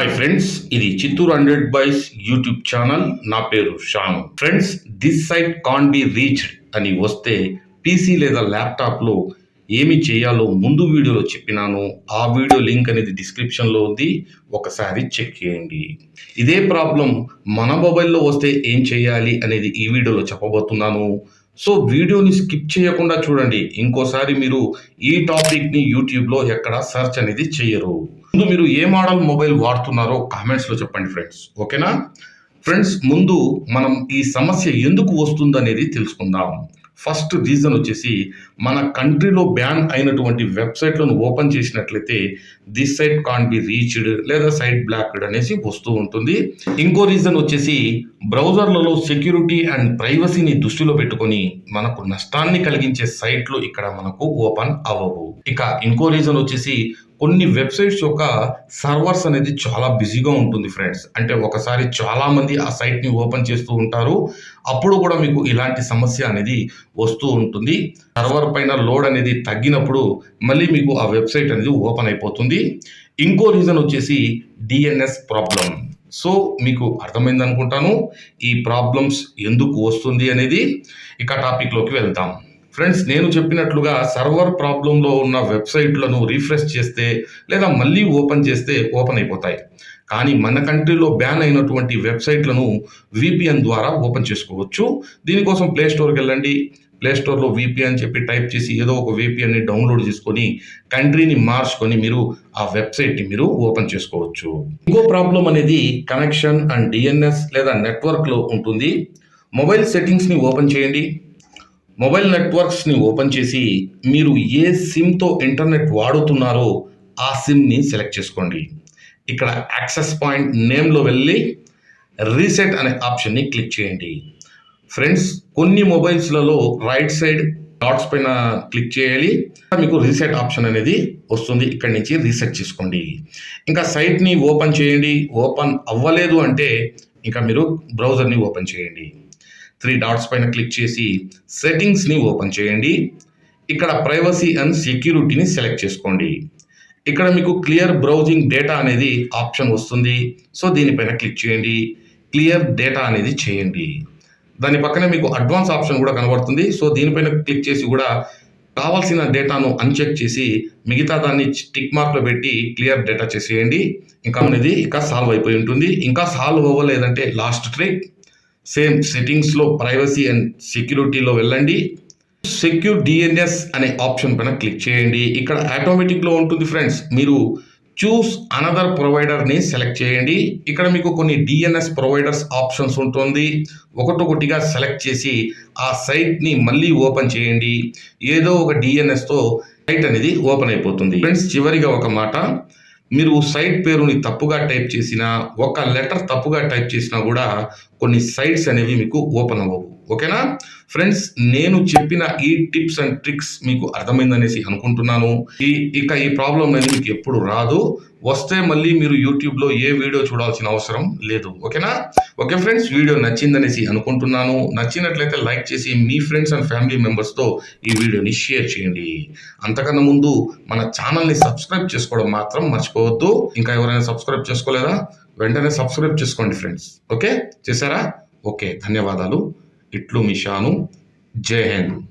Hi friends ఇది Chittoor hundred bytes YouTube channel. నా పేరు Shyam. Friends this site can't be reached అని వస్తే పీసీ లేదా ల్యాప్టాప్లో ఏమి చేయాలో ముందు వీడియోలో చెప్పినాను. ఆ వీడియో లింక్ అనేది డిస్క్రిప్షన్లో ఉంది. ఒకసారి చెక్ చేయండి. ఇదే ప్రాబ్లం మన మొబైల్లో వస్తే ఏం చేయాలి అనేది ఈ వీడియోలో చెప్పబోతున్నాను. సో వీడియోని స్కిప్ చేయకుండా చూడండి. ఇంకోసారి మీరు ఈ టాపిక్ని యూట్యూబ్లో ఎక్కడ సెర్చ్ అనేది చేయరు. ముందు మీరు ఏ మోడల్ మొబైల్ వాడుతున్నారో కామెంట్స్లో చెప్పండి ఫ్రెండ్స్. ఓకేనా? ఫ్రెండ్స్ ముందు మనం ఈ సమస్య ఎందుకు వస్తుందనేది తెలుసుకుందాం. ఫస్ట్ రీజన్ వచ్చేసి మన కంట్రీలో బ్యాన్ అయినటువంటి వెబ్సైట్లను ఓపెన్ చేసినట్లయితే this site can't be reached లేదా సైట్ బ్లాక్డ్ అనేసి వస్తూ ఉంటుంది. ఇంకో రీజన్ వచ్చేసి బ్రౌజర్లలో సెక్యూరిటీ అండ్ ప్రైవసీని దృష్టిలో పెట్టుకొని మనకు నష్టాన్ని కలిగించే సైట్లు ఇక్కడ మనకు ఓపెన్ అవ్వవు. ఇక ఇంకో రీజన్ వచ్చేసి కొన్ని వెబ్సైట్స్ యొక్క సర్వర్స్ అనేది చాలా బిజీగా ఉంటుంది ఫ్రెండ్స్. అంటే ఒకసారి చాలామంది ఆ సైట్ని ఓపెన్ చేస్తూ ఉంటారు. అప్పుడు కూడా మీకు ఇలాంటి సమస్య అనేది వస్తూ ఉంటుంది. సర్వర్ పైన లోడ్ అనేది తగ్గినప్పుడు మళ్ళీ మీకు ఆ వెబ్సైట్ అనేది ఓపెన్ అయిపోతుంది. ఇంకో రీజన్ వచ్చేసి డిఎన్ఎస్ ప్రాబ్లం. సో మీకు అర్థమైంది అనుకుంటాను ఈ ప్రాబ్లమ్స్ ఎందుకు వస్తుంది అనేది ఇక టాపిక్లోకి వెళ్తాం. ఫ్రెండ్స్ నేను చెప్పినట్లుగా సర్వర్ ప్రాబ్లంలో ఉన్న వెబ్సైట్లను రీఫ్రెష్ చేస్తే లేదా మళ్ళీ ఓపెన్ చేస్తే ఓపెన్ అయిపోతాయి. కానీ మన కంట్రీలో బ్యాన్ అయినటువంటి వెబ్సైట్లను విపిఎన్ ద్వారా ఓపెన్ చేసుకోవచ్చు. దీనికోసం ప్లే స్టోర్కి వెళ్ళండి. ప్లేస్టోర్లో విపిఎన్ చెప్పి టైప్ చేసి ఏదో ఒక విపిఎన్ని డౌన్లోడ్ చేసుకొని కంట్రీని మార్చుకొని మీరు ఆ వెబ్సైట్ని మీరు ఓపెన్ చేసుకోవచ్చు. ఇంకో ప్రాబ్లం అనేది కనెక్షన్ అండ్ డిఎన్ఎస్ లేదా నెట్వర్క్లో ఉంటుంది. మొబైల్ సెట్టింగ్స్ని ఓపెన్ చేయండి. మొబైల్ నెట్వర్క్స్ని ఓపెన్ చేసి మీరు ఏ సిమ్తో ఇంటర్నెట్ వాడుతున్నారో ఆ సిమ్ని సెలెక్ట్ చేసుకోండి. ఇక్కడ యాక్సెస్ పాయింట్ నేమ్లో వెళ్ళి రీసెట్ అనే ఆప్షన్ని క్లిక్ చేయండి. ఫ్రెండ్స్ కొన్ని మొబైల్స్లలో రైట్ సైడ్ డాట్స్ పైన క్లిక్ చేయాలి. మీకు రీసెట్ ఆప్షన్ అనేది వస్తుంది. ఇక్కడ నుంచి రీసెట్ చేసుకోండి. ఇంకా సైట్ని ఓపెన్ చేయండి. ఓపెన్ అవ్వలేదు అంటే ఇంకా మీరు బ్రౌజర్ని ఓపెన్ చేయండి. త్రీ డాట్స్ పైన క్లిక్ చేసి సెట్టింగ్స్ని ఓపెన్ చేయండి. ఇక్కడ ప్రైవసీ అండ్ సెక్యూరిటీని సెలెక్ట్ చేసుకోండి. ఇక్కడ మీకు క్లియర్ బ్రౌజింగ్ డేటా అనేది ఆప్షన్ వస్తుంది. సో దీనిపైన క్లిక్ చేయండి. క్లియర్ డేటా అనేది చేయండి. దాని పక్కనే మీకు అడ్వాన్స్ ఆప్షన్ కూడా కనబడుతుంది. సో దీనిపైన క్లిక్ చేసి కూడా కావాల్సిన డేటాను అన్చెక్ చేసి మిగతా దాన్ని టిక్ మార్క్లో పెట్టి క్లియర్ డేటా చేసేయండి. ఇంకా అనేది ఇంకా సాల్వ్ అయిపోయి ఉంటుంది. ఇంకా సాల్వ్ అవ్వలేదంటే లాస్ట్ ట్రిక్. సేమ్ సెట్టింగ్స్లో ప్రైవసీ అండ్ సెక్యూరిటీలో వెళ్ళండి. సెక్యూర్ డిఎన్ఎస్ అనే ఆప్షన్ పైన క్లిక్ చేయండి. ఇక్కడ ఆటోమేటిక్లో ఉంటుంది ఫ్రెండ్స్ మీరు చూస్ అనదర్ ప్రొవైడర్ని సెలెక్ట్ చేయండి. ఇక్కడ మీకు కొన్ని డిఎన్ఎస్ ప్రొవైడర్స్ ఆప్షన్స్ ఉంటుంది. ఒకటొకటిగా సెలెక్ట్ చేసి ఆ సైట్ని మళ్ళీ ఓపెన్ చేయండి. ఏదో ఒక డిఎన్ఎస్తో సైట్ అనేది ఓపెన్ అయిపోతుంది. ఫ్రెండ్స్ చివరిగా ఒక మాట. మీరు సైట్ పేరుని తప్పుగా టైప్ చేసినా ఒక లెటర్ తప్పుగా టైప్ చేసినా కూడా కొన్ని సైట్స్ అనేవి మీకు ఓపెన్ అవ్వవు. ఓకేనా? ఫ్రెండ్స్ నేను చెప్పిన ఈ టిప్స్ అండ్ ట్రిక్స్ మీకు అర్థమైందనేసి అనుకుంటున్నాను. ఈ ఇక ఈ ప్రాబ్లం అనేది మీకు ఎప్పుడు రాదు. వస్తే మళ్ళీ మీరు యూట్యూబ్లో ఏ వీడియో చూడాల్సిన అవసరం లేదు. ఓకేనా? ఓకే ఫ్రెండ్స్ వీడియో నచ్చిందనేసి అనుకుంటున్నాను. నచ్చినట్లయితే లైక్ చేసి మీ ఫ్రెండ్స్ అండ్ ఫ్యామిలీ మెంబర్స్తో ఈ వీడియోని షేర్ చేయండి. అంతకన్నా ముందు మన ఛానల్ని సబ్స్క్రైబ్ చేసుకోవడం మాత్రం మర్చిపోవద్దు. ఇంకా ఎవరైనా సబ్స్క్రైబ్ చేసుకోలేదా? వెంటనే సబ్స్క్రైబ్ చేసుకోండి ఫ్రెండ్స్. ఓకే? చేశారా? ఓకే ధన్యవాదాలు. એટલું મિશાનું. જય હિન્દ.